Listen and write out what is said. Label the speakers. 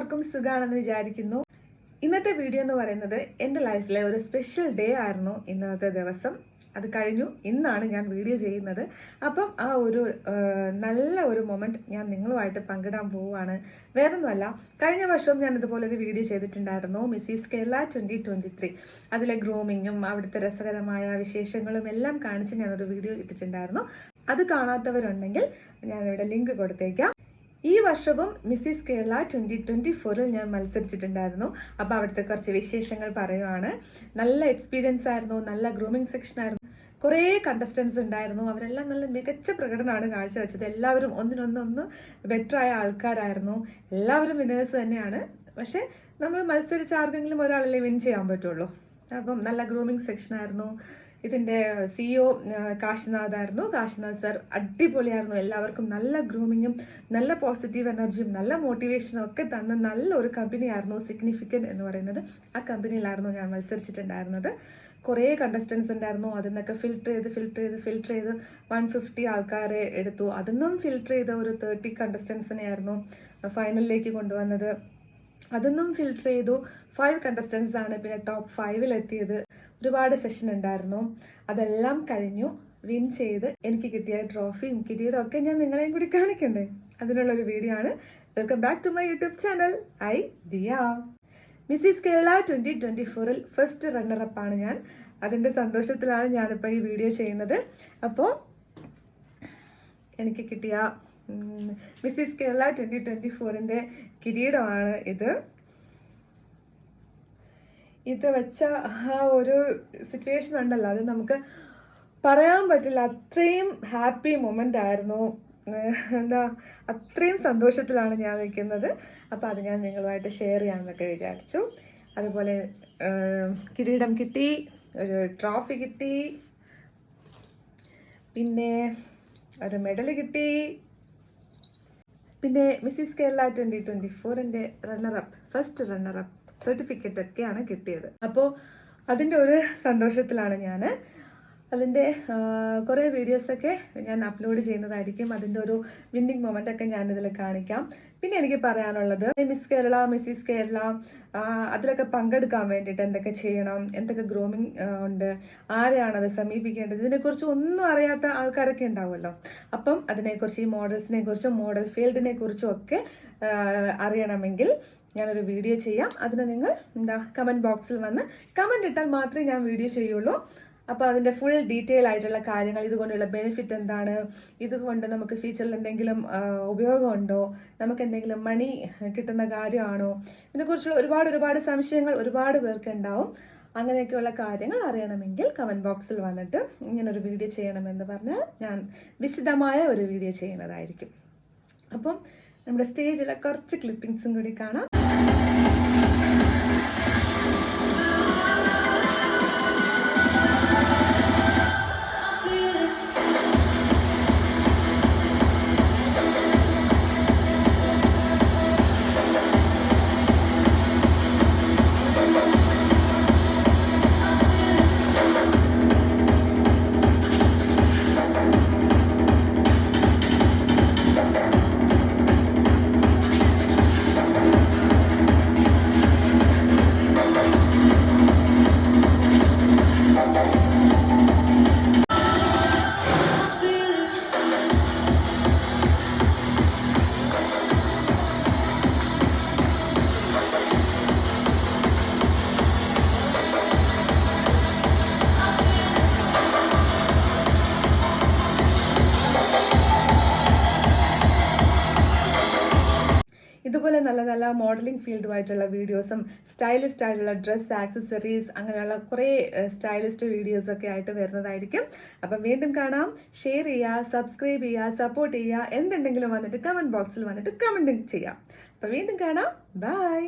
Speaker 1: എല്ലാവർക്കും സുഖമാണെന്ന് വിചാരിക്കുന്നു. ഇന്നത്തെ വീഡിയോ എന്ന് പറയുന്നത് എന്റെ ലൈഫിലെ ഒരു സ്പെഷ്യൽ ഡേ ആയിരുന്നു ഇന്നത്തെ ദിവസം. അത് കഴിഞ്ഞു. ഇന്നാണ് ഞാൻ വീഡിയോ ചെയ്യുന്നത്. അപ്പം ആ ഒരു നല്ല ഒരു മൊമെന്റ് ഞാൻ നിങ്ങളുമായിട്ട് പങ്കിടാൻ പോവുകയാണ്. വേറൊന്നുമല്ല കഴിഞ്ഞ വർഷവും ഞാൻ ഇതുപോലെ ഒരു വീഡിയോ ചെയ്തിട്ടുണ്ടായിരുന്നു. Mrs Kerala twenty twenty three അതിലെ ഗ്രൂമിങ്ങും അവിടുത്തെ രസകരമായ വിശേഷങ്ങളും എല്ലാം കാണിച്ച് ഞാനൊരു വീഡിയോ ഇട്ടിട്ടുണ്ടായിരുന്നു. അത് കാണാത്തവരുണ്ടെങ്കിൽ ഞാനിവിടെ ലിങ്ക് കൊടുത്തേക്കാം. ഈ വർഷവും മിസ്സിസ് കേരള ട്വന്റി ട്വന്റി ഫോറിൽ ഞാൻ മത്സരിച്ചിട്ടുണ്ടായിരുന്നു. അപ്പോൾ അവിടുത്തെ കുറച്ച് വിശേഷങ്ങൾ പറയുവാണ്. നല്ല എക്സ്പീരിയൻസ് ആയിരുന്നു നല്ല ഗ്രൂമിംഗ് സെക്ഷൻ ആയിരുന്നു. കുറേ കണ്ടസ്റ്റൻസ് ഉണ്ടായിരുന്നു. അവരെല്ലാം നല്ല മികച്ച പ്രകടനമാണ് കാഴ്ചവെച്ചത്. എല്ലാവരും ഒന്നിനൊന്നൊന്ന് ബെറ്റർ ആയ ആൾക്കാരായിരുന്നു. എല്ലാവരും വിനേഴ്സ് തന്നെയാണ്. പക്ഷേ നമ്മൾ മത്സരിച്ച ആർക്കെങ്കിലും ഒരാളല്ലേ വിൻ ചെയ്യാൻ പറ്റുള്ളൂ. അപ്പം നല്ല ഗ്രൂമിംഗ് സെക്ഷൻ ആയിരുന്നു. ഇതിന്റെ സിഇഒ കാശിനാഥ് ആയിരുന്നു കാശിനാഥ് സർ അടിപൊളിയായിരുന്നു. എല്ലാവർക്കും നല്ല ഗ്രൂമിങ്ങും നല്ല പോസിറ്റീവ് എനർജിയും നല്ല മോട്ടിവേഷനും ഒക്കെ തന്ന നല്ല ഒരു കമ്പനിയായിരുന്നു സിഗ്നിഫിക്കന്റ് എന്ന് പറയുന്നത്. ആ കമ്പനിയിലായിരുന്നു ഞാൻ മത്സരിച്ചിട്ടുണ്ടായിരുന്നത്. കുറേ കണ്ടസ്റ്റൻസ് ഉണ്ടായിരുന്നു. അതിൽ നിന്നൊക്കെ ഫിൽറ്റർ ചെയ്ത് ഫിൽറ്റർ ചെയ്ത് ഫിൽറ്റർ ചെയ്ത് വൺ ഫിഫ്റ്റി ആൾക്കാരെ എടുത്തു. അതിൽ നിന്നും ഫിൽറ്റർ ചെയ്ത ഒരു തേർട്ടി കണ്ടസ്റ്റൻസിനെ ആയിരുന്നു ഫൈനലിലേക്ക് കൊണ്ടുവന്നത്. അതൊന്നും ഫിൽറ്റർ ചെയ്തു. ഫൈവ് കണ്ടസ്റ്റൻസ് ആണ് പിന്നെ ടോപ്പ് ഫൈവിൽ എത്തിയത് ഒരുപാട് സെഷൻ ഉണ്ടായിരുന്നു. അതെല്ലാം കഴിഞ്ഞു. വിൻ ചെയ്ത് എനിക്ക് കിട്ടിയ ട്രോഫിയും കിരീടവും ഒക്കെ ഞാൻ നിങ്ങളെയും കൂടി കാണിക്കണ്ടേ. അതിനുള്ള ഒരു വീഡിയോ ആണ് welcome back to my YouTube channel I Diya Mrs Kerala twenty twenty ഫോറിൽ ഫസ്റ്റ് ആണ് ഞാൻ. അതിന്റെ സന്തോഷത്തിലാണ് ഞാനിപ്പോൾ ഈ വീഡിയോ ചെയ്യുന്നത്. അപ്പോൾ എനിക്ക് കിട്ടിയ മിസ്സിസ് കേരള ട്വന്റി ട്വന്റി ഫോറിന്റെ കിരീടമാണ് ഇത്. ഇത് വെച്ച ആ ഒരു സിറ്റുവേഷൻ ഉണ്ടല്ലോ. അത് നമുക്ക് പറയാൻ പറ്റില്ല. അത്രയും ഹാപ്പി മൊമെന്റ് ആയിരുന്നു. എന്താ അത്രയും സന്തോഷത്തിലാണ് ഞാൻ നിൽക്കുന്നത്. അപ്പോൾ അത് ഞാൻ നിങ്ങളുമായിട്ട് ഷെയർ ചെയ്യാമെന്നൊക്കെ വിചാരിച്ചു. അതുപോലെ കിരീടം കിട്ടി ഒരു ട്രോഫി കിട്ടി. പിന്നെ ഒരു മെഡൽ കിട്ടി. പിന്നെ മിസ്സിസ് കേരള ട്വന്റി ട്വന്റി ഫോറിന്റെ runner up first runner up certificate ഒക്കെയാണ് കിട്ടിയത്. അപ്പോൾ അതിന്റെ ഒരു സന്തോഷത്തിലാണ് ഞാൻ അതിന്റെ കുറേ വീഡിയോസൊക്കെ ഞാൻ അപ്ലോഡ് ചെയ്യുന്നതായിരിക്കും. അതിന്റെ ഒരു വിന്നിങ് മൊമെന്റ് ഒക്കെ ഞാൻ ഇതിൽ കാണിക്കാം. പിന്നെ എനിക്ക് പറയാനുള്ളത് മിസ് കേരള മിസ്സിസ് കേരള അതിലൊക്കെ പങ്കെടുക്കാൻ വേണ്ടിയിട്ട് എന്തൊക്കെ ചെയ്യണം എന്തൊക്കെ ഗ്രൂമിങ് ഉണ്ട് ആരെയാണ് അത് സമീപിക്കേണ്ടത് ഇതിനെക്കുറിച്ച് ഒന്നും അറിയാത്ത ആൾക്കാരൊക്കെ ഉണ്ടാവുമല്ലോ. അപ്പം അതിനെക്കുറിച്ച് ഈ മോഡൽസിനെ കുറിച്ചും മോഡൽ ഫീൽഡിനെ കുറിച്ചും ഒക്കെ അറിയണമെങ്കിൽ ഞാനൊരു വീഡിയോ ചെയ്യാം. അതിന് നിങ്ങൾ എന്താ കമന്റ് ബോക്സിൽ വന്ന് കമന്റ് ഇട്ടാൽ മാത്രമേ ഞാൻ വീഡിയോ ചെയ്യുള്ളൂ. അപ്പോൾ അതിന്റെ ഫുൾ ഡീറ്റെയിൽ ആയിട്ടുള്ള കാര്യങ്ങൾ ഇതുകൊണ്ടുള്ള ബെനിഫിറ്റ് എന്താണ് ഇതുകൊണ്ട് നമുക്ക് ഫ്യൂച്ചറിൽ എന്തെങ്കിലും ഉപയോഗമുണ്ടോ നമുക്ക് എന്തെങ്കിലും മണി കിട്ടുന്ന കാര്യമാണോ ഇതിനെക്കുറിച്ചുള്ള ഒരുപാട് ഒരുപാട് സംശയങ്ങൾ ഒരുപാട് പേർക്ക് ഉണ്ടാവും. അങ്ങനെയൊക്കെയുള്ള കാര്യങ്ങൾ അറിയണമെങ്കിൽ കമന്റ് ബോക്സിൽ വന്നിട്ട് ഇങ്ങനൊരു വീഡിയോ ചെയ്യണമെന്ന് പറഞ്ഞാൽ ഞാൻ വിശദമായ ഒരു വീഡിയോ ചെയ്യുന്നതായിരിക്കും. അപ്പം നമ്മുടെ സ്റ്റേജിലെ കുറച്ച് ക്ലിപ്പിങ്സും കൂടി കാണാം. നല്ല നല്ല മോഡലിംഗ് ഫീൽഡുമായിട്ടുള്ള വീഡിയോസും സ്റ്റൈലിസ്റ്റ് ആയിട്ടുള്ള ഡ്രസ്സ് ആക്സസറീസ് അങ്ങനെയുള്ള കുറേ സ്റ്റൈലിസ്റ്റ് വീഡിയോസൊക്കെ ആയിട്ട് വരുന്നതായിരിക്കും. അപ്പം വീണ്ടും കാണാം. ഷെയർ ചെയ്യുക സബ്സ്ക്രൈബ് ചെയ്യുക സപ്പോർട്ട് ചെയ്യുക. എന്തുണ്ടെങ്കിലും വന്നിട്ട് കമന്റ് ബോക്സിൽ വന്നിട്ട് കമന്റ് ചെയ്യാം. അപ്പം വീണ്ടും കാണാം. ബൈ